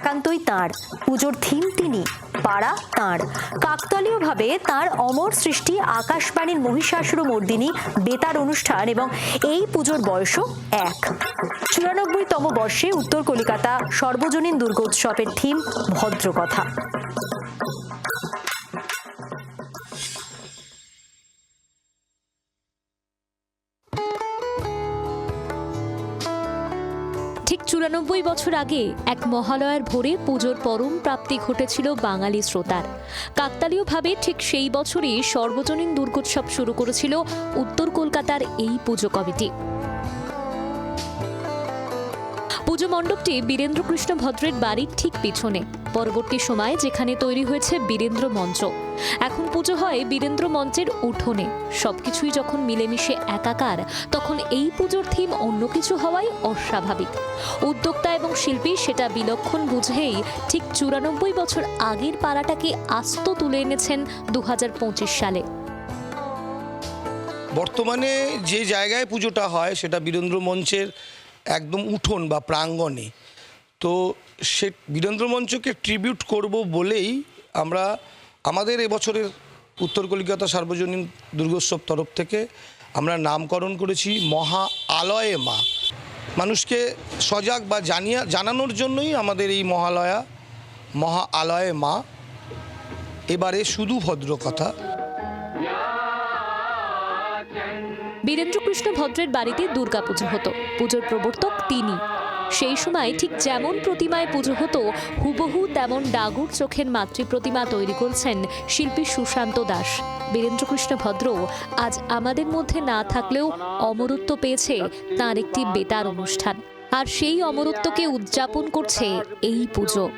মণ্ডপটই তাঁর। পুজোর থিম তিনি, পাড়া তাঁর। কাকতালীয়ভাবে তাঁর অমর সৃষ্টি আকাশবাণীর মহিষাসুর মর্দিনী বেতার অনুষ্ঠান এবং এই পুজোর বয়সও এক। চুরানব্বইতম বর্ষে উত্তর কলিকাতা সর্বজনীন দুর্গোৎসবের থিম ভদ্রকথা। ঠিক চুরানব্বই বছর আগে এক মহালয়ার ভোরে পুজোর পরম প্রাপ্তি ঘটেছিল বাঙালি শ্রোতার। কাকতালীয়ভাবে ঠিক সেই বছরই সর্বজনীন দুর্গোৎসব শুরু করেছিল উত্তর কলকাতার এই পুজো কমিটি। পুজো মণ্ডপটি বীরেন্দ্রকৃষ্ণ ভদ্রের বাড়ির ঠিক পিছনে। পরবর্তী সময়ে যেখানে তৈরি হয়েছে বীরেন্দ্র মঞ্চ। এখন পুজো হয় বীরেন্দ্র মঞ্চের উঠোনে। সবকিছুই যখন মিলেমিশে একাকার, তখন এই পুজোর থিম অন্য কিছু হওয়াই অস্বাভাবিক। উদ্যোক্তা এবং শিল্পী সেটা বিলক্ষণ বুঝেই ঠিক চুরানব্বই বছর আগের পাড়াটাকে আস্ত তুলে এনেছেন দু হাজার পঁচিশ সালে। বর্তমানে যে জায়গায় পুজোটা হয় সেটা বীরেন্দ্র মঞ্চের একদম উঠোন বা প্রাঙ্গণে। তো সে বীরেন্দ্র মঞ্চকে ট্রিবিউট করব বলেই আমরা আমাদের এবছরের উত্তর কলিকাতা সার্বজনীন দুর্গোৎসব তরফ থেকে আমরা নামকরণ করেছি মহা আলয়ে মা। মানুষকে সজাগ বা জানিয়া, জানানোর জন্যই আমাদের এই মহালয়া, মহা আলয়ে মা। এবারে শুধু ভদ্রকথা। বীরেন্দ্রকৃষ্ণ ভদ্রের বাড়িতে দুর্গাপুজো হতো। পুজোর প্রবর্তক তিনি। সেই সময় ঠিক যেমন প্রতিমায় পুজো হতো হুবহু তেমন ডাগুর চোখের মাতৃ প্রতিমা তৈরি করছেন শিল্পী সুশান্ত দাস। বীরেন্দ্রকৃষ্ণ ভদ্র আজ আমাদের মধ্যে না থাকলেও অমরত্ব পেয়েছে তার একটি বেতার অনুষ্ঠান। আর সেই অমরত্বকে উদযাপন করছে এই পুজো।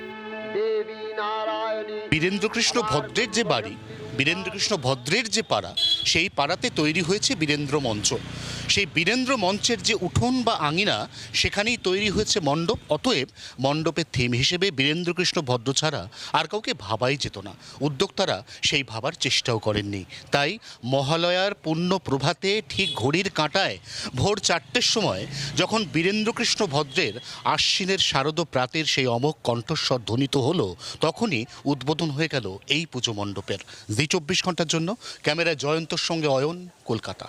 বীরেন্দ্রকৃষ্ণ ভদ্রের যে বাড়ি বীরেন্দ্রকৃষ্ণ ভদ্রের যে পাড়া সেই পাড়াতে তৈরি হয়েছে বীরেন্দ্র মঞ্চ। সেই বীরেন্দ্র মঞ্চের যে উঠোন বা আঙিনা, সেখানেই তৈরি হয়েছে মণ্ডপ। অতএব মণ্ডপের থিম হিসেবে বীরেন্দ্রকৃষ্ণ ভদ্র ছাড়া আর কাউকে ভাবাই যেত না। উদ্যোক্তারা সেই ভাবার চেষ্টাও করেননি। তাই মহালয়ার পূর্ণ প্রভাতে ঠিক ঘড়ির কাঁটায় ভোর চারটের সময় যখন বীরেন্দ্রকৃষ্ণ ভদ্রের আশ্বিনের শারদ প্রাতের সেই অমোঘ কণ্ঠস্বর ধ্বনিত হলো, তখনই উদ্বোধন হয়ে গেল এই পুজো মণ্ডপের। জি চব্বিশ ঘণ্টার জন্য। ক্যামেরায় জয়ন্তর সঙ্গে অয়ন, কলকাতা।